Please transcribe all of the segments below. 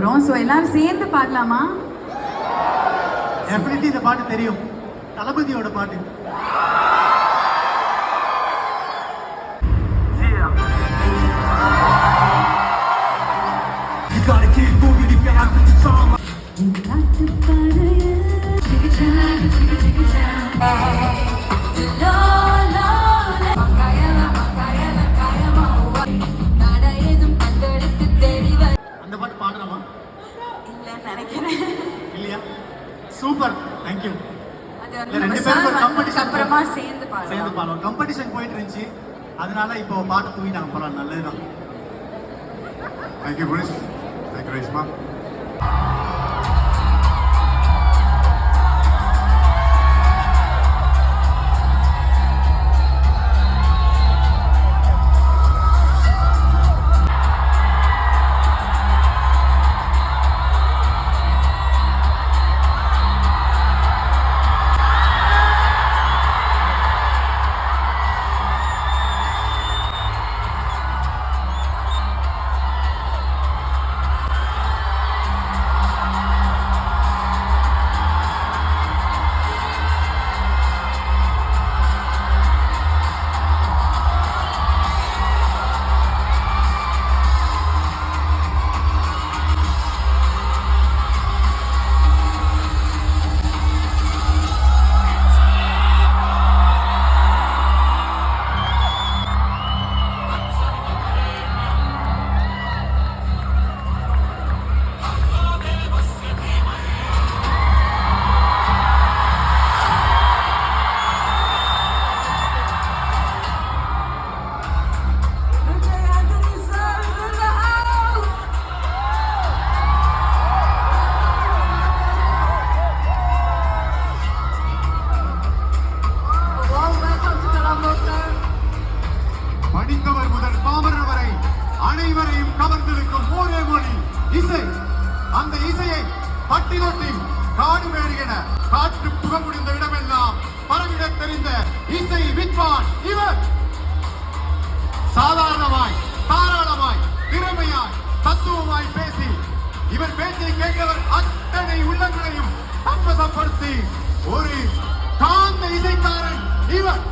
போகிறோம் ஸோ எல்லாரும் சேர்ந்து பாடலாமா டெஃபினெட்லி இந்த பாட்டு தெரியும். தளபதியோட பாட்டு. You keep super. தேங்க்யூ இல்ல, வந்து ரெண்டு பேரும் competition அப்புறமா சேர்ந்து சேர்ந்து பாடுவோம். காம்படிஷன் போயிட்டு இருந்துச்சு அதனால இப்போ பாட்டு தூக்கிட்டாங்க பரவாயில்ல நல்லதுதான். Thank you, Bruce. Thank காடு வேறு என காற்று புக முடிந்த இடமெல்லாம் பரவிட தெரிந்த இசை வித்வான் இவர். சாதாரணமாய் தாராளமாய் திறமையாய் தத்துவமாய் பேசி இவர் பேச்சை கேட்கிறவர் அத்தனை உள்ளங்களையும் தப்பசப்படுத்தி ஒரு காந்த இசைக்காரன் இவர்.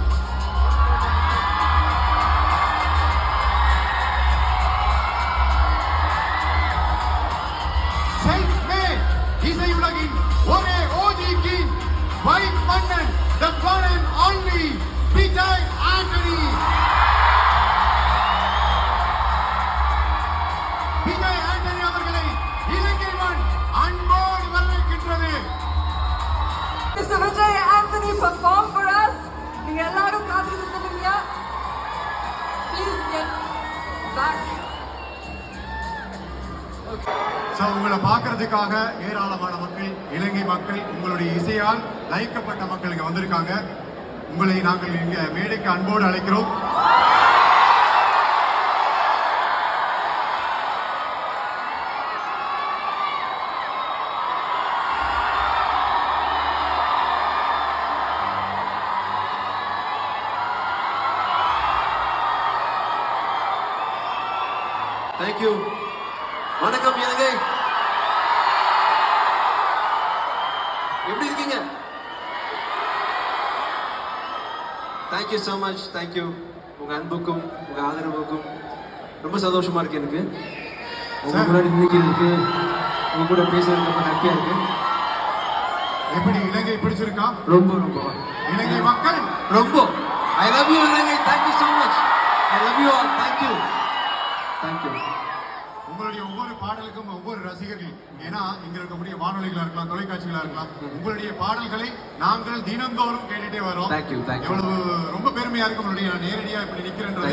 Only விஜய் ஆண்டனி விஜய் ஆண்டனி அவர்களை இலங்கை மண் அன்போடு வரவேற்கின்றது Mr. Vijay Anthony perform for us. நீங்க எல்லாரும் காத்திருந்தீங்க So, உங்களை பார்க்கறதுக்காக ஏராளமான மக்கள் இலங்கை மக்கள் உங்களுடைய இசையால் லயிக்கப்பட்ட மக்கள் இங்க வந்திருக்காங்க உங்களை நாங்கள் இங்க மேடைக்கு அன்போடு அழைக்கிறோம். தேங்க்யூ வணக்கம் இலங்கை எப்படி இருக்கீங்க? தேங்க்யூ ஸோ மச் தேங்க்யூ உங்க அன்புக்கும் உங்க ஆதரவுக்கும் ரொம்ப சந்தோஷமா இருக்கு எனக்கு. உங்க Sir. முன்னாடி நிற்கிறதுக்கு உங்க கூட பேசுறது ரொம்ப ஹாப்பியா இருக்கு. எப்படி இலங்கை பிடிச்சிருக்கா? ரொம்ப ரொம்ப. இலங்கை மக்கள். ரொம்ப. I love you Ilankai thank you so much I love you all thank you thank you உங்களுடைய ஒவ்வொரு பாடலுக்கும் ஒவ்வொரு ரசிகர்கள் ஏன்னா இங்க இருக்கக்கூடிய வானொலிகளா இருக்கலாம் தொலைக்காட்சிகளா இருக்கலாம் உங்களுடைய பாடல்களை நாங்கள் தினந்தோறும் கேட்டுட்டே வரோம். எவ்வளவு ரொம்ப பெருமையா இருக்கு உங்களுடைய நான் நேரடியா இப்படி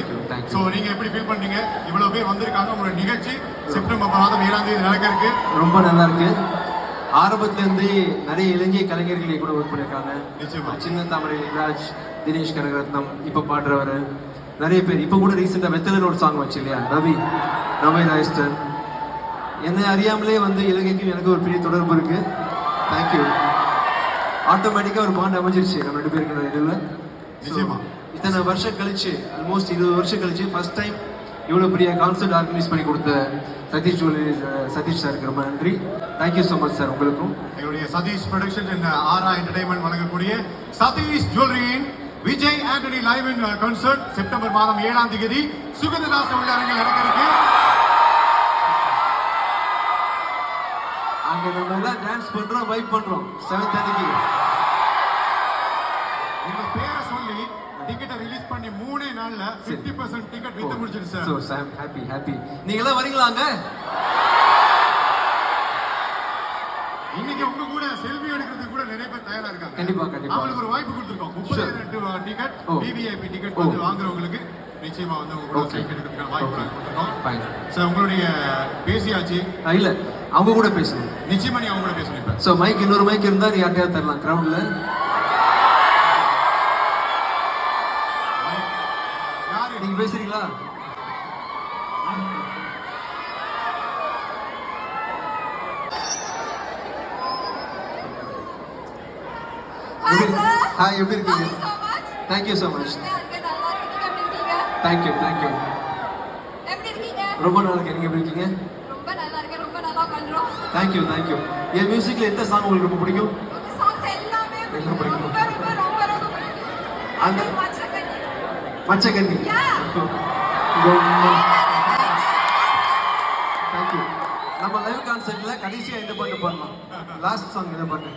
you. சோ நீங்க எப்படி ஃபீல் பண்றீங்க? இவ்வளவு பேர் வந்திருக்காங்க உங்களுடைய நிகழ்ச்சி செப்டம்பர் மாதம் ஏழாம் தேதி நடக்க இருக்கு. ரொம்ப நல்லா இருக்கு. ஆரம்பத்துல இருந்தே நிறைய இலங்கை கலைஞர்கள் கூட ஒர்க் பண்ணியிருக்காங்க நிச்சயமா. சின்ன தாமரை ராஜ் தினேஷ் கனகரத்னம் இப்ப பாடுறவர் நிறைய பேர். இப்போ கூட ரீசெண்டாக வெத்தலர் ஒரு சாங் வச்சு இல்லையா? ரவி. ரவி ராயஸ்டன் என்னை அறியாமலே வந்து இலங்கைக்கும் எனக்கு ஒரு பெரிய தொடர்பு இருக்கு. தேங்க்யூ ஆட்டோமேட்டிக்காக ஒரு பாண்ட் அமைஞ்சிருச்சு நம்ம ரெண்டு பேருக்கு இதில். நிச்சயமா. இத்தனை வருஷம் கழிச்சு ஆல்மோஸ்ட் இருபது வருஷம் கழிச்சு ஃபர்ஸ்ட் டைம் இவ்வளோ பெரிய கான்சர்ட் ஆர்கனைஸ் பண்ணி கொடுத்த சதீஷ் ஜுவல்லரி சதீஷ் சாருக்கு ரொம்ப நன்றி. தேங்க்யூ ஸோ மச் சார் உங்களுக்கும். எங்களுடைய Satish production and Aara entertainment வழங்கக்கூடிய சதீஷ் ஜுவல்லரியின் Vijay Antony live in concert September மாதம் ஏழாம் தேதி சுகந்ததாச உள்ளரங்கில் நடக்க அங்கே நம்ம எல்லாம் டான்ஸ் பண்ணுறோம் வைப் பண்ணுறோம் செவன்த் அன்னைக்கு உங்க பேரை சொல்லி டிக்கெட்டை ரிலீஸ் பண்ணி மூணே நாள்ல 50% பர்சன்ட் டிக்கெட் வித்து முடிச்சிரு so sir Sam happy happy நீங்களாம் வரீங்களாங்க? இன்னைக்கு உங்க கூட செல்ஃபி எடுக்கிறதுக்கு கூட நிறைய பேர் தயாரா இருக்காங்க. கண்டிப்பா, கண்டிப்பா. அவங்களுக்கு ஒரு வாய்ப்பு கொடுத்துருக்கோம். முப்பதாயிரம் டிக்கெட் ஓ. VVIP ticket. வந்து வாங்குறவங்களுக்கு நிச்சயமா வந்து உங்க கூட Okay. செல்ஃபி எடுக்கிறதுக்கான வாய்ப்பு கொடுத்துருக்கோம். சார் உங்களுடைய பேசியாச்சு. இல்லை. அவங்க கூட பேசணும். நிச்சயமா நீ அவங்க கூட பேசணும் இப்ப. ஸோ மைக் இன்னொரு மைக் இருந்தால் நீ யார்ட்டையாவது தரலாம். கிரவுண்டில் யாரு? நீங்கள் பேசுறீங்களா. ஹாய் எப்படி இருக்கீங்க? Thank you so much. Thank you so much. நீங்க? தேங்க்யூ தேங்க்யூ எப்படி இருக்கீங்க? ரொம்ப நல்லா இருக்கேன். நீங்கள் எப்படி இருக்கீங்க ரொம்ப நல்லா இருக்கேன், ரொம்ப நல்லா பண்றோம். தேங்க்யூ தேங்க்யூ என் மியூசிக்கில் எந்த சாங் உங்களுக்கு ரொம்ப பிடிக்கும்? எல்லாமே பிடிக்கும். அந்த- மச்சக்கண்ணி. Yeah. தேங்க்யூ நம்ம லைவ் கான்சர்ட்ல கடைசியா இந்த பாட்டு பாடலாம்? லாஸ்ட் சாங் இந்த பாட்டு?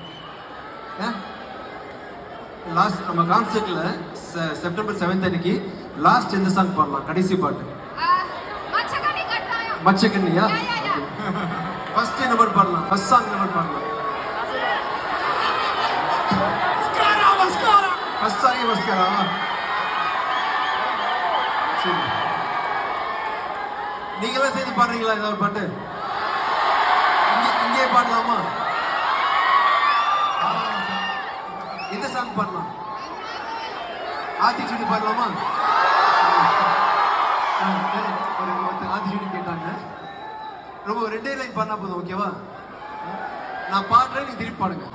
லாஸ்ட் நம்ம கான்சர்ட்ல செப்டம்பர் செவன்த் அன்னைக்கு லாஸ்ட் இந்த சாங் பாடலாம்? கடைசி பாட்டு. மச்சக்கண்ணியா. ஃபர்ஸ்ட் என்ன பாட்டு பாடலாம். ஃபர்ஸ்ட் சாங் என்ன பாட்டு பாடலாம் ஃபர்ஸ்ட் சாங் மஸ்கரா சரி. நீங்களாம் சேர்ந்து பாடுறீங்களா? ஏதாவது பாட்டு? இங்கே இங்கே பாடலாமா? எந்த சாங் பாடலாம்? ஆத்திச்சூடி பாடலாமா? ஆ, சரி. ஒரு ஆத்திச்சூடி கேட்டாங்க. ரொம்ப ரெண்டே லைன் பண்ணா போதும் ஓகேவா நான் பாடுறேன் நீ திருப்பி பாடுங்க.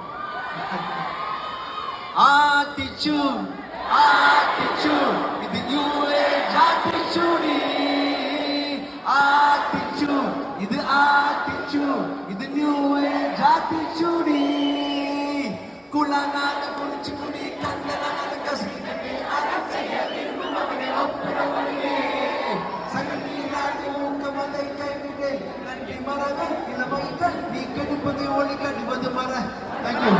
ஆத்திச்சூ ஆத்திச்சூ இது நியூ ஏஜ் ஆத்திச்சூடி ஆத்திச்சூ இது ஆத்திச்சூ இது நியூ ஏஜ் குலநாத நீ கெடுப்பது ஒளி கடுவது மர தேங்க்யூ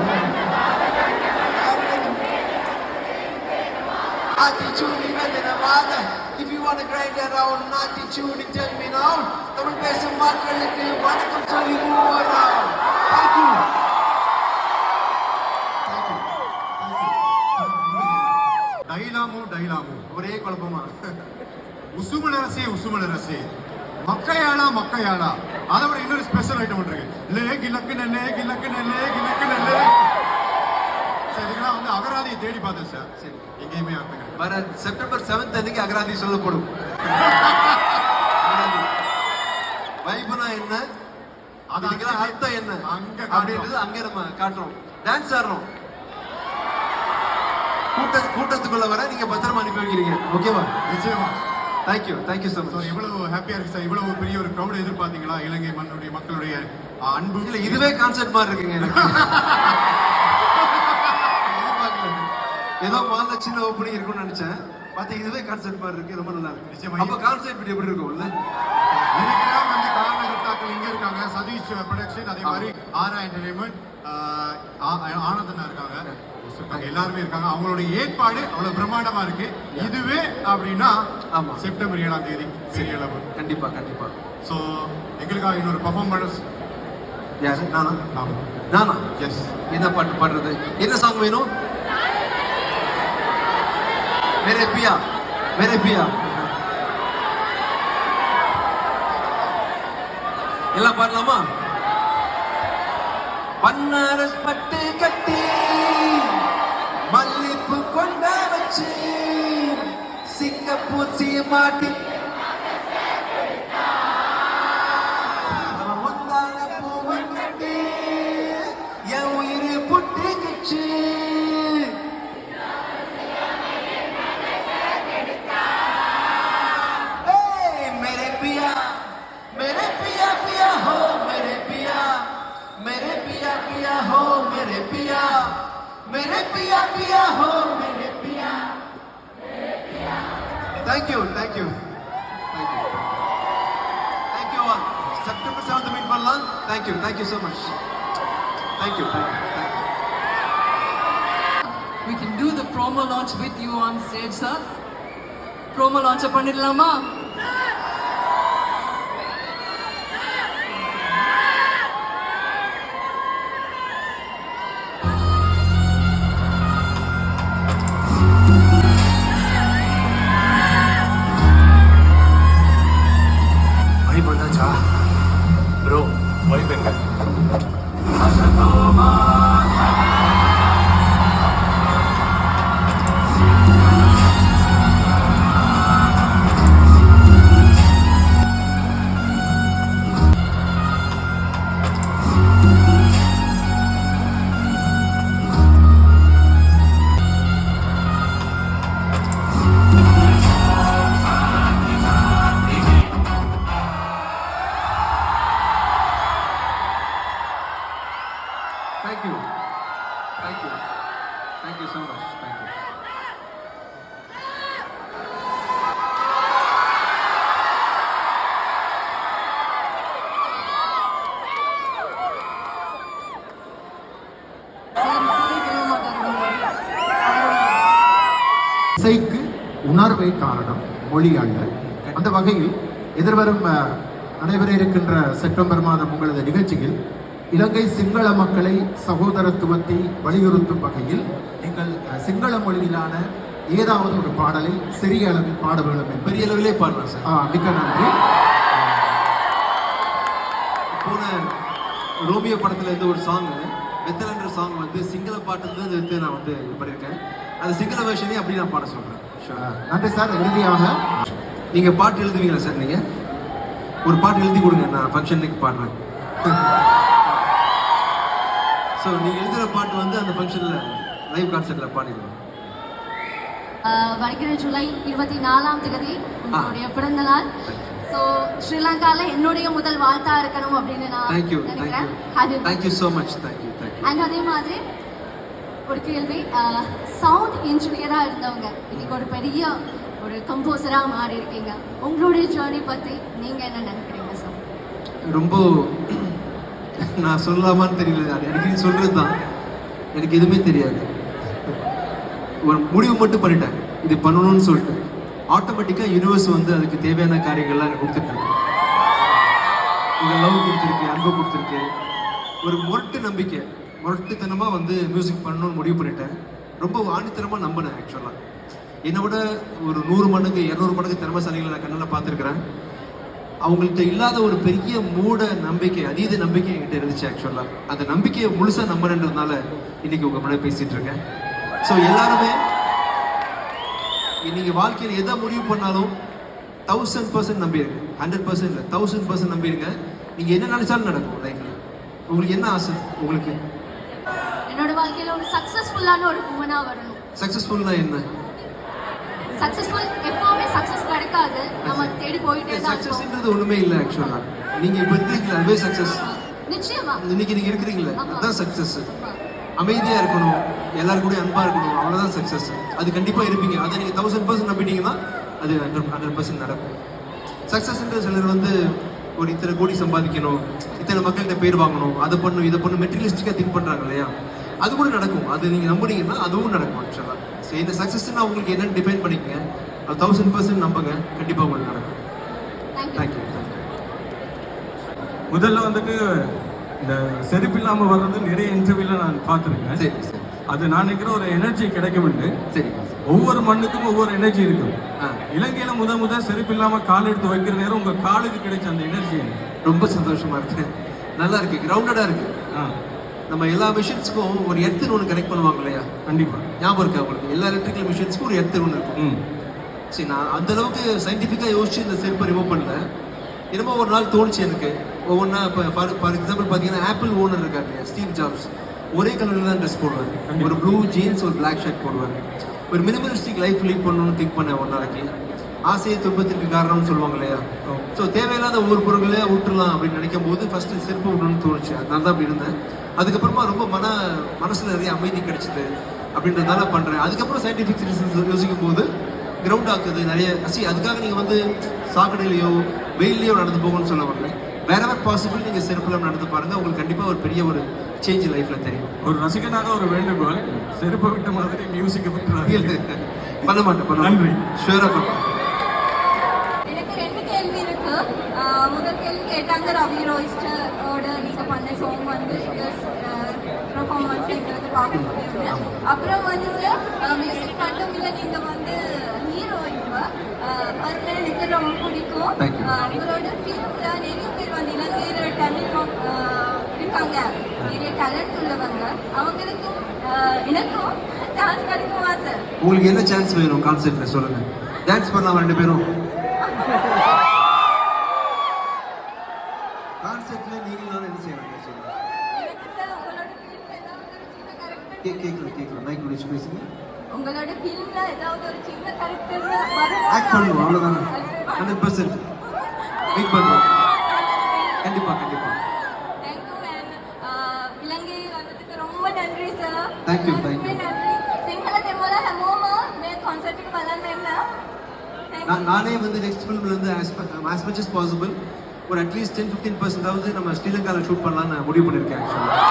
Attitude வேதனவாத If you want to grind around attitude tell me now Tamil பேசும் மக்களுக்கு வணக்கம் சொல்லி move around Thank you Thank you டைலாமு டைலாமு ஒரே குழப்பமா உசுமலரசே உசுமலரசே மக்கையாளா மக்கையாளா? அதை விட இன்னொரு ஸ்பெஷல் ஐட்டம் இருக்கு. லே கிழக்கு நெல்லே கிழக்கு நெல்லே கிழக்கு நெல்லே. சார் இதுக்கெல்லாம் வந்து அகராதியை தேடி பார்த்தேன் சார் சரி. எங்கேயுமே அர்த்தம் வர செப்டம்பர் செவன்த் அன்னைக்கு அகராதி சொல்லப்படும். வைபுனா என்ன? அது அதுக்கெல்லாம் அர்த்தம் என்ன? அங்க. அப்படின்றது அங்க நம்ம காட்டுறோம். டான்ஸ் ஆடுறோம். கூட்ட கூட்டத்துக்குள்ள வர நீங்க பத்திரமா அனுப்பி வைக்கிறீங்க. ஓகேவா? நிச்சயமா. Thank you thank you so so much எவ்வளவு ஹாப்பியா இருக்கு சார் இவ்வளவு பெரிய ஒரு க்ரௌட் எதிர்பார்த்தீங்களா? இலங்கை மண்ணுடைய மக்களுடைய அன்பு? இல்ல இதுவே கான்செப்ட் மாதிரி இருக்குங்க எனக்கு. ஏதோ முதல்ல சின்ன ஓப்பனிங் இருக்கும்னு நினைச்சேன். பார்த்தா இதுவே கான்செப்ட் மாதிரி இருக்கு. ரொம்ப நல்லா இருக்கு. நிச்சயமா. அப்ப கான்செப்ட் எப்படி இருக்கும்ல இதுக்கெல்லாம் வந்து காரணகர்த்தாக்கள் இங்க இருக்காங்க. சதீஷ் ப்ரொடக்ஷன் அதே மாதிரி ஆரா என்டர்டைன்மெண்ட் ஆனந்தனா இருக்காங்க. எல்லாருமே இருக்காங்க. அவங்களுடைய ஏற்பாடு அவ்வளவு பிரம்மாண்டமா இருக்கு. இதுவே அப்படின்னா ஆமா. செப்டம்பர் ஏழாம் தேதி அளவு கண்டிப்பா கண்டிப்பா. ஸோ எங்களுக்காக இன்னொரு பர்ஃபார்மன்ஸ் யாரு நானா? நானா? எஸ் என்ன பாட்டு பாடுறது? என்ன சாங் வேணும்? மேரே பியா மேரே பியா எல்லாம் பாடலாமா? பன்னாரஸ் பட்டு கட்டி மல்லிப்பு கொண்ட வச்சு சிங்கப்பூர் மாட்டி வைப் வந்தாச்சா ப்ரோ வைப் எங்க Thank you. Thank you. Thank you so much. Thank you. இசைக்கு உணர்வை காரணம் மொழி அல்ல அந்த வகையில் எதிர்வரும் நடைபெற இருக்கின்ற செப்டம்பர் மாதம் உங்களது நிகழ்ச்சியில் இலங்கை சிங்கள மக்களை சகோதரத்துவத்தை வலியுறுத்தும் வகையில் நீங்கள் அஹ், சிங்கள மொழியிலான ஏதாவது ஒரு பாடலை சிறிய அளவில் பாட வேண்டும் பெரிய அளவிலே பாடலாம் சார். ஆ, மிக்க நன்றி. போன ரோமியோ படத்துல இருந்து ஒரு சாங் வெத்தலன்ற சாங் வந்து சிங்கள பாட்டு இருந்து எடுத்து நான் வந்து இது பண்ணியிருக்கேன். அந்த சிங்கள வேர்ஷனே அப்படி நான் பாட சொல்றேன். அஹ், நன்றி சார். இறுதியாக நீங்க பாட்டு எழுதுவீங்களா சார் நீங்க? ஒரு பாட்டு எழுதி கொடுங்க நான் ஃபங்க்ஷனுக்கு பாடுறேன். ஸோ நீங்க எழுதுற பாட்டு வந்து அந்த ஃபங்க்ஷன்ல லைவ் கான்சர்ட்ல பாடிடுவேன் ஆஹ் வருகிற ஜூலை இருபத்தி நாலாம் தேதி உங்களுடைய பிறந்த நாள். ஸோ ஸ்ரீலங்கால என்னுடைய முதல் வாழ்த்தா இருக்கணும் அப்படின்னு நான் நினைக்கிறேன். Thank you so much thank you thank you and அதே மாதிரி ஒரு கேள்வி சவுண்ட் இன்ஜினியராக இருந்தவங்க இன்னைக்கு ஒரு பெரிய ஒரு கம்போசராக மாறி இருக்கீங்க உங்களுடைய ஜேர்னி பற்றி நீங்கள் என்ன நினைக்கிறீங்க சார் ரொம்ப நான் சொல்லலாமான்னு தெரியல. அது அடிக்கடி சொல்றது தான் எனக்கு எதுவுமே தெரியாது. ஒரு முடிவு மட்டும் பண்ணிட்டேன். இது பண்ணணும்னு சொல்லிட்டு. ஆட்டோமேட்டிக்காக யூனிவர்ஸ் வந்து அதுக்கு தேவையான காரியங்கள்லாம் எனக்கு கொடுத்துருக்கேன் உங்கள் லவ் கொடுத்துருக்கு அன்பு கொடுத்துருக்கு. ஒரு முரட்டு நம்பிக்கை. முரட்டுத்தனமாக வந்து மியூசிக் பண்ணணும்னு முடிவு பண்ணிட்டேன். ரொம்ப ஆணித்தனமாக நம்பினேன் ஆக்சுவலாக என்னை விட ஒரு நூறு மடங்கு இரநூறு மடங்கு திறமைசாலிகளை நான் கண்ணில் பார்த்துருக்குறேன். அவங்கள்ட்ட இல்லாத ஒரு பெரிய மூட நம்பிக்கை அதீத நம்பிக்கை என்கிட்ட இருந்துச்சு ஆக்சுவலாக அந்த நம்பிக்கையை முழுசாக நம்புறேன்றதுனால இன்னைக்கு உங்க முன்னாடி பேசிட்டு இருக்கேன். ஸோ எல்லாருமே நீங்க வாழ்க்கையில் எதை முடிவு பண்ணாலும் தௌசண்ட் பர்சன்ட் நம்பிடுங்க ஹண்ட்ரட் பர்சன்ட் இல்லை தௌசண்ட் பர்சன்ட் நம்பிடுங்க நீங்க என்ன நினைச்சாலும் நடக்கும் லைஃப்ல உங்களுக்கு என்ன ஆசை? உங்களுக்கு? என்னோட வாழ்க்கையில் ஒரு சக்ஸஸ்ஃபுல்லான ஒரு உமனாக வரணும். சக்சஸ்ஃபுல்னா என்ன? சக்ஸஸ்ஃபுல் எப்பவுமே கிடைக்காது நம்ம தேடி போயிட்டே தான் சக்சஸ்ன்றது ஒண்ணுமே இல்லை ஆக்சுவலா நீங்க இப்போ இருக்கிறீங்களா அதுவே சக்சஸ் நிச்சயமா. இன்னைக்கு நீங்க இருக்கிறீங்களே ஆமா. அதுதான் சக்சஸ் அமைதியா இருக்கணும். எல்லாரும் கூட அன்பா இருக்கணும். அவ்வளவுதான் சக்சஸ் அது கண்டிப்பா இருப்பீங்க. அதை நீங்க தௌசண்ட் பர்சன்ட் நம்பிட்டீங்கன்னா அது ஹண்ட்ரட் ஹண்ட்ரட் பர்சன்ட் நடக்கும். சக்சஸ்ன்ற சிலர் வந்து ஒரு இத்தனை கோடி சம்பாதிக்கணும். இத்தனை மக்கள்கிட்ட பேர் வாங்கணும். அதை பண்ணும் இதை பண்ணும் மெட்டீரியலிஸ்டிக்காக திங்க் பண்றாங்க இல்லையா? அது கூட நடக்கும். அது நீங்க நம்புனீங்கன்னா அதுவும் நடக்கும் ஆக்சுவலா ஸோ இந்த சக்சஸ்னா உங்களுக்கு என்னன்னு டிஃபைன் பண்ணிக்கங்க. தௌசண்ட் பர்சன்ட் நம்புங்க. கண்டிப்பா உங்களுக்கு நடக்கும். தேங்க்யூ முதல்ல வந்துட்டு இந்த செருப்பு இல்லாம வர்றது நிறைய இன்டர்வியூல நான் பார்த்துருக்கேன். சரி சரி. அது நான் நினைக்கிற ஒரு எனர்ஜி கிடைக்கும்னு சரி ஒவ்வொரு மண்ணுக்கும் ஒவ்வொரு எனர்ஜி இருக்கும். இலங்கையில முத முத செருப்பு இல்லாம கால் எடுத்து வைக்கிற நேரம் உங்க காலுக்கு கிடைச்ச அந்த எனர்ஜி ரொம்ப சந்தோஷமா இருக்கு. நல்லா இருக்கு. கிரவுண்டடா இருக்கு. நம்ம எல்லா மிஷின்ஸ்க்கும் ஒரு எர்த்துன்னு ஒன்று கனெக்ட் பண்ணுவாங்க இல்லையா? கண்டிப்பா. ஞாபகம் இருக்கா உங்களுக்கு? எல்லா எலக்ட்ரிக்கல் மிஷின்ஸ்க்கும் ஒரு எர்த்து ஒன்று இருக்கும். சரி நான் அந்த அளவுக்கு சயின்டிஃபிக்காக யோசிச்சு இந்த செருப்பை ரிமூவ் பண்ணல. என்னமோ ஒரு நாள் தோணுச்சு எனக்கு. ஒவ்வொன்றா இப்போ ஃபார் ஃபார் எக்ஸாம்பிள் பார்த்தீங்கன்னா ஆப்பிள் ஓனர் இருக்காரு இல்லையா ஸ்டீவ் ஜாப்ஸ் ஒரே கலரில் தான் ட்ரெஸ் போடுவார். ஒரு ப்ளூ ஜீன்ஸ் ஒரு பிளாக் ஷர்ட் போடுவார். ஒரு மினிமலிஸ்டிக் லைஃப் லீட் பண்ணணும்னு திங்க் பண்ணேன் ஒரு நாளைக்கு. ஆசையை துன்பத்திற்கு காரணம்னு சொல்லுவாங்க இல்லையா? ஸோ தேவையில்லாத ஒவ்வொரு பொருளையே விட்டுறலாம் அப்படின்னு நினைக்கும் போது ஃபர்ஸ்ட் செருப்பு விடணும்னு தோணுச்சு. அதனால தான் அப்படி இருந்தேன். அதுக்கப்புறமா ரொம்ப மன மனசில் நிறைய அமைதி கிடைச்சிது அப்படின்றதால பண்ணுறேன் அதுக்கப்புறம் சயின்டிஃபிக் ரீசன்ஸ் யோசிக்கும் போது கிரவுண்ட் ஆக்குது நிறைய. சி அதுக்காக நீங்கள் வந்து சாக்கடையிலையோ வெயிலையோ நடந்து போகணும்னு சொல்ல வரல வேற பாசிபிள் நீங்கள் செருப்பில் நடந்து பாருங்க. உங்களுக்கு கண்டிப்பாக ஒரு பெரிய ஒரு சேஞ்ச் லைஃப்பில் தெரியும். ஒரு ரசிகனாக ஒரு வேண்டுகோள் செருப்பை விட்ட மாதிரி மியூசிக்கை விட்டுறாங்க பண்ண மாட்டேன் பண்ண நன்றி. ஷுவராக பண்ணுறேன் எனக்கு ரெண்டு கேள்வி இருக்கு. ஆஹ் முதல் கேள்வி கேட்டாங்க ரவி ரோய்ஸ்டரோட நீங்க பண்ண சாங் வந்து பெர்ஃபார்மன்ஸ் எங்களுக்கு பார்க்க முடியும் அப்புறம் வந்து மியூசிக் மட்டும் இல்லை நீங்க வந்து ஹீரோ இப்போ அதில் எனக்கு ரொம்ப பிடிக்கும். உங்களோட ஃபிலிம்ல நிறைய பேர் வந்து இலங்கையில் ஆஹ் இருக்காங்க. நிறைய டேலண்ட் உள்ளவங்க. அவங்களுக்கும் எனக்கும் சான்ஸ் கிடைக்குமா சார் உங்களுக்கு என்ன சான்ஸ் வேணும்? கான்செர்ட்ல சொல்லுங்க. டான்ஸ் பண்ணலாம் ரெண்டு பேரும். கான்செர்ட்ல நீங்க நானும் என்ன செய்யறாங்க சொல்லுங்க. கேட்கல கேட்கல மைக் முடிச்சு பேசுங்க. உங்களோட ஃபிலிம்ல ஏதாவது ஒரு சின்ன கேரக்டர் வரும் ஆக்ட் பண்ணுவோம் அவ்வளவுதானே. ஹண்ட்ரட் பர்சன்ட் வெயிட் பண்றோம் கண்டிப்பா கண்டிப்பா. தேங்க்யூ வளர்ந்தேன்னா நான் நானே வந்து நெக்ஸ்ட் ஃபிலிம்ல இருந்து ஆஸ் மச் as பாசிபிள் ஒரு அட்லீஸ்ட் டென் ஃபிஃப்டீன் பர்சன்டாவது நம்ம ஸ்ரீலங்காவில் ஷூட் பண்ணலாம்னு முடிவு பண்ணியிருக்கேன் ஆக்சுவலாக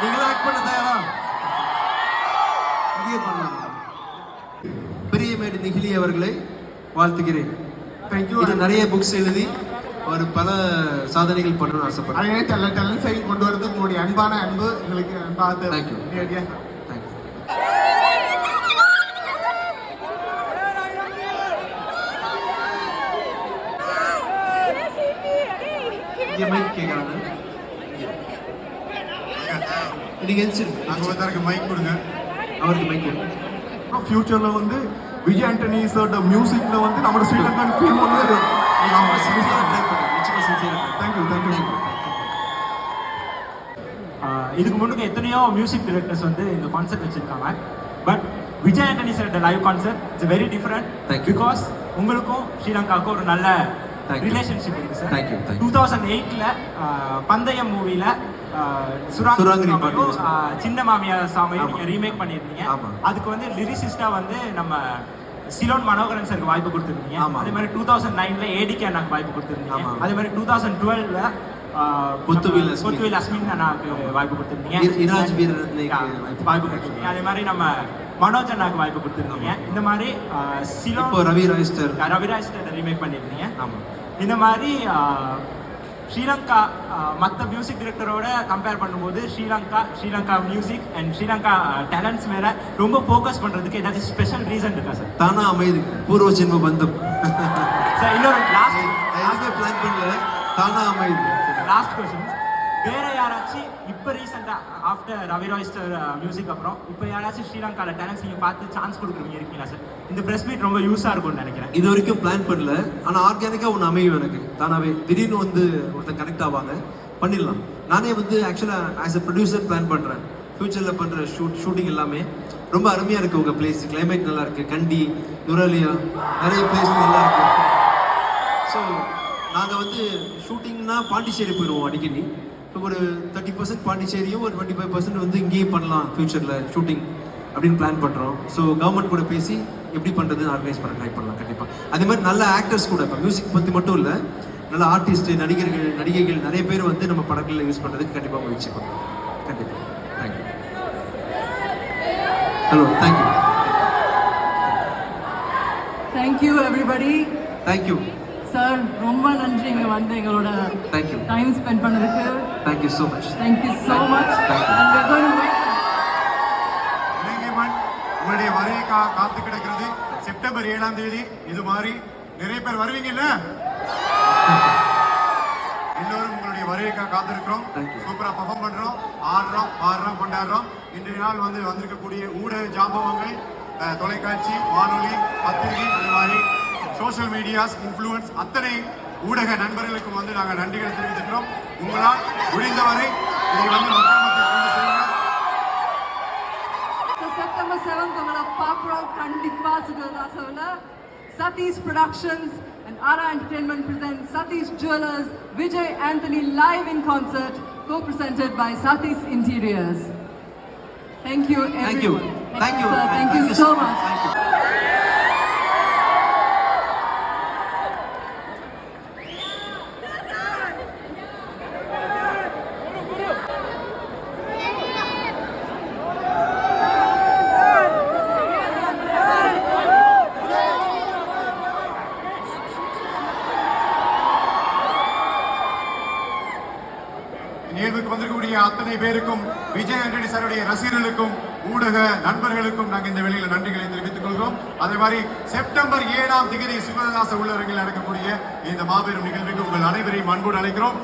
நீங்களும் ஆக்ட் பண்ண தயாரா? இங்கேயே பண்ணலாம். பெரியமேடு நிகிலி அவர்களை வாழ்த்துகிறேன். தேங்க்யூ இது நிறைய புக்ஸ் எழுதி ஒரு பல சாதனைகள் பண்ணணும்னு ஆசைப்படுறேன். அதே டேலண்ட் சைடு கொண்டு வரதுக்கு உங்களுடைய அன்பான அன்பு எங்களுக்கு அன்பாக தேங்க்யூ இங்கே மைக் கேட்குறாங்க. நீங்க எந்திரிச்சிருங்க. அங்க ஒருத்தருக்கு மைக் கொடுங்க. அவருக்கு மைக் கொடுங்க. ஃபியூச்சர்ல வந்து விஜய் ஆண்டனி சாரோட மியூசிக்ல வந்து நம்ம ஸ்ரீலங்கன் ஃபிலிம் வந்து. தேங்க்யூ தேங்க்யூ இதுக்கு முன்னுக்கு எத்தனையோ மியூசிக் டிரெக்டர்ஸ் வந்து இந்த கான்செப்ட் வச்சிருக்காங்க but Vijay Antony sir live concept it's very different. Because உங்களுக்கும் ஸ்ரீலங்காவுக்கும் ஒரு நல்ல. ரிலேஷன்ஷிப் இருக்கு சார். டூ தௌசண்ட் எயிட்ல பந்தயம் மூவில சுராங்கிரி பாட்டு சின்ன மாமியார் சாமையும் ஆமா. நீங்க ரீமேக் பண்ணியிருந்தீங்க. அதுக்கு வந்து லிரிசிஸ்டா வந்து நம்ம சிலோன் மனோகரன் சாருக்கு வாய்ப்பு கொடுத்துருந்தீங்க. அதே மாதிரி டூ தௌசண்ட் நைன்ல ஏடிகே அண்ணாக்கு வாய்ப்பு கொடுத்துருந்தீங்க. அதே மாதிரி டூ தௌசண்ட் டுவெல்ல பொத்துவில். பொத்துவில் அஸ்மின் அண்ணாக்கு வாய்ப்பு கொடுத்துருந்தீங்க. வாய்ப்பு கொடுத்துருந்தீங்க. அதே மாதிரி நம்ம மனோஜ் அண்ணாக்கு வாய்ப்பு கொடுத்துருந்தீங்க. இந்த மாதிரி ஆஹ், சிலோன் இப்போ ரவி ரவிராஜ் ரீமேக் பண்ணியிருந்தீங்க. ஆமா. இந்த மாதிரி ஸ்ரீலங்கா மற்ற மியூசிக் டிரெக்டரோட கம்பேர் பண்ணும்போது Sri Lanka Sri Lanka music and Sri Lanka talents மேல ரொம்ப ஃபோக்கஸ் பண்றதுக்கு ஏதாச்சும் ஸ்பெஷல் ரீசன் இருக்கா சார் தானா அமைதி. பூர்வ ஜென்ம பந்தம். சார் இன்னொரு லாஸ்ட் பிளான் பண்ணல. தானா அமைதி. லாஸ்ட் கொஸ்டின் வேற யாராச்சும் இப்போ ரீசெண்டா after Ravi Roister music uh, அப்புறம் இப்போ யாராச்சும் ஸ்ரீலங்கால டேலண்ட்ஸ் நீங்க பார்த்து சான்ஸ் கொடுக்குறீங்க இருக்கீங்களா சார் இந்த பிரஸ் மீட் ரொம்ப யூஸா இருக்கும்னு நினைக்கிறேன். இது வரைக்கும் பிளான் பண்ணல. ஆனா ஆர்கானிக்கா ஒன்று அமையும் எனக்கு. தானாவே திடீர்னு வந்து ஒருத்தர் கனெக்ட் ஆவாங்க. பண்ணிடலாம். நானே வந்து ஆக்சுவலா ஆஸ் அ ப்ரொடியூசர் பிளான் பண்றேன். ஃபியூச்சர்ல பண்ற ஷூட் ஷூட்டிங் எல்லாமே. ரொம்ப அருமையா இருக்கு உங்க பிளேஸ் கிளைமேட் நல்லா இருக்கு. கண்டி நுரலியா நிறைய பிளேஸ் நல்லா இருக்கு. ஸோ நாங்கள் வந்து ஷூட்டிங்னா பாண்டிச்சேரி போயிடுவோம் அடிக்கடி. ஒரு தேர்ட்டி பர்சன்ட் பாண்டிச்சேரியும் ஒரு டுவெண்ட்டி ஃபைவ் பர்சன்ட் வந்து இங்கேயும் பண்ணலாம் ஃபியூச்சரில் ஷூட்டிங் அப்படின்னு பிளான் பண்ணுறோம் ஸோ கவர்மெண்ட் கூட பேசி எப்படி பண்ணுறதுன்னு ஆர்கனைஸ் பண்ண ட்ரை பண்ணலாம் கண்டிப்பாக அதே மாதிரி நல்ல ஆக்டர்ஸ் கூட இப்போ மியூசிக் பற்றி மட்டும் இல்லை நல்ல ஆர்டிஸ்ட் நடிகர்கள் நடிகைகள் நிறைய பேர் வந்து நம்ம படங்களில் யூஸ் பண்ணுறதுக்கு கண்டிப்பாக முயற்சி பண்ணலாம் கண்டிப்பாக thank you hello thank you thank you everybody thank you sir ரொம்ப நன்றி இங்க வந்து எங்களோட தேங்க்யூ டைம் ஸ்பெண்ட் பண்ணதுக்கு. Thank you so much thank you so much Thank you. And we're going to wait. உங்களுடைய வருகை கா காத்து கிடக்கிறது. செப்டம்பர் ஏழாம் தேதி இது மாதிரி நிறைய பேர் வருவீங்கல்ல? எல்லோரும் உங்களுடைய வருகைக்காக காத்திருக்கிறோம். Thank you. சூப்பரா பர்ஃபார்ம் பண்றோம். ஆடுறோம் பாடுறோம் கொண்டாடுறோம். இன்றைய நாள் வந்து வந்திருக்கக்கூடிய ஊடக ஜாம்பவங்கள் தொலைக்காட்சி வானொலி பத்திரிகை அது மாதிரி சோஷியல் மீடியாஸ் இன்ஃப்ளூயன்ஸ் அத்தனை ஊடக நண்பர்களுக்கும் வந்து நாங்கள் நன்றிகள் தெரிவிச்சுக்கிறோம் உங்களால் முடிந்தவரை இதை வந்து மக்கள் மத்தியில் கொண்டு செல்லுங்கள் செப்டம்பர் செவன்த் உங்களை பார்க்குறோம் கண்டிப்பா சுகதாசோல Satish productions and Aara entertainment presents Satish jewellers Vijay Antony live in concert co-presented by Satish Interiors. Thank you, Thank you. everyone. Thank you. sir. Thank you so much. Thank you. நிகழ்வுக்கு வந்திருக்கக்கூடிய அத்தனை பேருக்கும் விஜய் ஆண்டனி சாருடைய ரசிகர்களுக்கும் ஊடக நண்பர்களுக்கும் நாங்கள் இந்த வேளையில் நன்றிகளை தெரிவித்துக் கொள்கிறோம். அதே மாதிரி செப்டம்பர் ஏழாம் திகதி சுகதாச உள்ளரங்கில் நடக்கக்கூடிய இந்த மாபெரும் நிகழ்வுக்கு உங்கள் அனைவரையும் அன்போடு அழைக்கிறோம்.